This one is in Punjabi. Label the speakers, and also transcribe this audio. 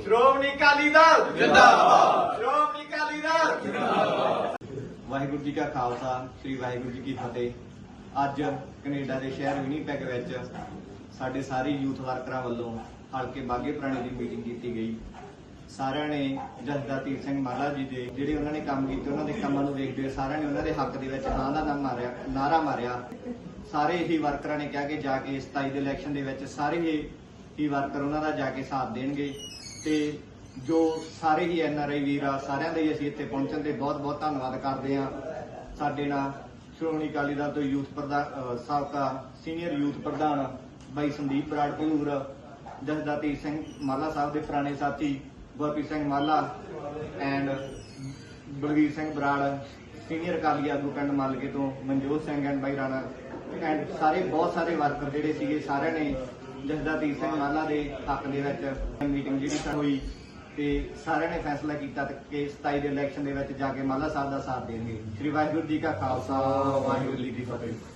Speaker 1: ਸ਼੍ਰੋਮਣੀ ਅਕਾਲੀ ਦਲ। ਜਿੰਦਾਬਾਦ। ਸ਼੍ਰੋਮਣੀ ਅਕਾਲੀ ਦਲ। ਜਿੰਦਾਬਾਦ।
Speaker 2: ਵਾਹਿਗੁਰੂ ਜੀ ਕਾ ਖਾਲਸਾ ਸ੍ਰੀ ਵਾਹਿਗੁਰੂ ਜੀ ਕੀ ਫਤਿਹ। ਅੱਜ ਕੈਨੇਡਾ ਦੇ ਸ਼ਹਿਰ ਵਿਨੀਪੈਗ ਵਿੱਚ ਸਾਡੇ ਸਾਰੇ ਯੂਥ ਵਰਕਰਾਂ ਵੱਲੋਂ ਹਲਕੇ ਬਾਗੇ ਪੁਰਾਣੇ ਦੀ ਮੀਟਿੰਗ ਕੀਤੀ ਗਈ। ਸਾਰਿਆਂ ਨੇ ਜਸਦਾਰ ਤੀਰ ਸਿੰਘ ਮਾਲਾ ਜੀ ਦੇ ਜਿਹੜੇ ਉਹਨਾਂ ਨੇ ਕੰਮ ਕੀਤੇ ਉਹਨਾਂ ਦੇ ਕੰਮਾਂ ਨੂੰ ਵੇਖਦੇ ਹੋਏ ਸਾਰਿਆਂ ਨੇ ਉਹਨਾਂ ਦੇ ਹੱਕ ਦੇ ਵਿੱਚ ਹਾਂ ਦਾ ਨਾਮ ਮਾਰਿਆ ਨਾਰਾ ਮਾਰਿਆ। ਸਾਰੇ ਹੀ ਵਰਕਰਾਂ ਨੇ ਕਿਹਾ ਕਿ ਜਾ ਕੇ 27 ਦੇ ਇਲੈਕਸ਼ਨ ਦੇ ਵਿੱਚ ਸਾਰੇ ਹੀ ਵਰਕਰ ਉਹਨਾਂ ਦਾ ਜਾ ਕੇ ਸਾਥ ਦੇਣਗੇ। ਤੇ ਜੋ ਸਾਰੇ ਹੀ ਐਨ ਆਰ ਆਈ ਵੀਰ ਆ, ਸਾਰਿਆਂ ਦਾ ਹੀ ਅਸੀਂ ਇੱਥੇ ਪਹੁੰਚਣ ਤੇ ਬਹੁਤ ਬਹੁਤ ਧੰਨਵਾਦ ਕਰਦੇ ਆ ਸਾਡੇ ਨਾਲ ਸ਼੍ਰੋਮਣੀ ਅਕਾਲੀ ਦਲ ਤੋਂ ਯੂਥ ਪ੍ਰਧਾਨ ਸਾਬਕਾ ਸੀਨੀਅਰ ਯੂਥ ਪ੍ਰਧਾਨ ਬਾਈ ਸੰਦੀਪ ਬਰਾੜ ਭਲੂਰ ਜਸਦਾਤੀ ਸਿੰਘ ਮਾਲਾ ਸਾਹਿਬ ਦੇ ਪੁਰਾਣੇ ਸਾਥੀ ਗੁਰਪ੍ਰੀਤ ਸਿੰਘ ਮਾਲਾ ਐਂਡ ਬਲਵੀਰ ਸਿੰਘ ਬਰਾੜ, ਸੀਨੀਅਰ ਅਕਾਲੀ ਆਗੂ ਪਿੰਡ ਮਾਲਕੇ ਤੋਂ ਮਨਜੋਤ ਸਿੰਘ ਐਂਡ ਬਾਈ ਰਾਣਾ ਐਂਡ ਸਾਰੇ, ਬਹੁਤ ਸਾਰੇ ਵਰਕਰ ਜਿਹੜੇ ਸੀਗੇ, ਸਾਰਿਆਂ ਨੇ ਜਸਦਾਤੀ ਸਿੰਘ ਮਾਲਾ ਦੇ ਹੱਕ ਦੇ ਵਿੱਚ ਮੀਟਿੰਗ ਜਿਹੜੀ ਹੋਈ ਤੇ ਸਾਰਿਆਂ ਨੇ ਫੈਸਲਾ ਕੀਤਾ ਕਿ 27 ਦੇ ਇਲੈਕਸ਼ਨ ਦੇ ਵਿੱਚ ਜਾ ਕੇ ਮਾਲਾ ਸਾਹਿਬ ਦਾ ਸਾਥ ਦੇਣਗੇ। ਸ੍ਰੀ ਵਾਹਿਗੁਰੂ ਜੀ ਕਾ ਖਾਲਸਾ, ਵਾਹਿਗੁਰੂ ਜੀ ਕੀ ਫਤਿਹ।